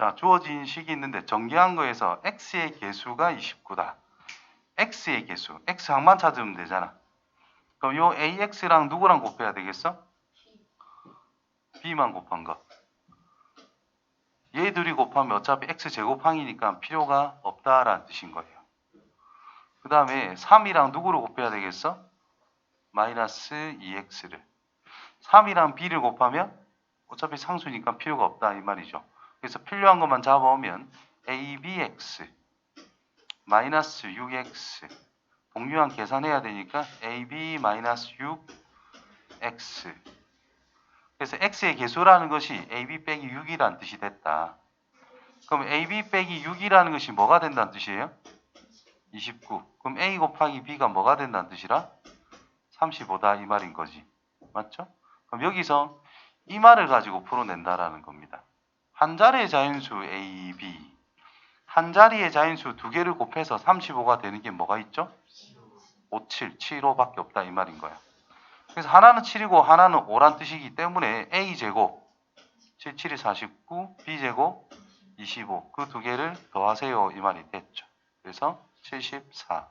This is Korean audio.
자, 주어진 식이 있는데 전개한 거에서 x의 개수가 29다. x의 개수, x 항만 찾으면 되잖아. 그럼 요 ax랑 누구랑 곱해야 되겠어? b만 곱한 거. 얘 둘이 곱하면 어차피 x 제곱항이니까 필요가 없다라는 뜻인 거예요. 그 다음에 3이랑 누구를 곱해야 되겠어? 마이너스 2x를. 3이랑 b를 곱하면 어차피 상수니까 필요가 없다 이 말이죠. 그래서 필요한 것만 잡아오면 abx 마이너스 6x 동류한 계산해야 되니까 ab 마이너스 6x 그래서 x의 개수라는 것이 ab 빼기 6이라는 뜻이 됐다. 그럼 ab 빼기 6이라는 것이 뭐가 된다는 뜻이에요? 29. 그럼 a 곱하기 b가 뭐가 된다는 뜻이라? 35다 이 말인 거지. 맞죠? 그럼 여기서 이 말을 가지고 풀어낸다라는 겁니다. 한 자리의 자연수 a, b 한 자리의 자연수 두 개를 곱해서 35가 되는 게 뭐가 있죠? 5, 7, 7, 5밖에 없다 이 말인 거야. 그래서 하나는 7이고 하나는 5란 뜻이기 때문에 a 제곱 7, 7이 49, b 제곱 25 그 두 개를 더하세요 이 말이 됐죠. 그래서 74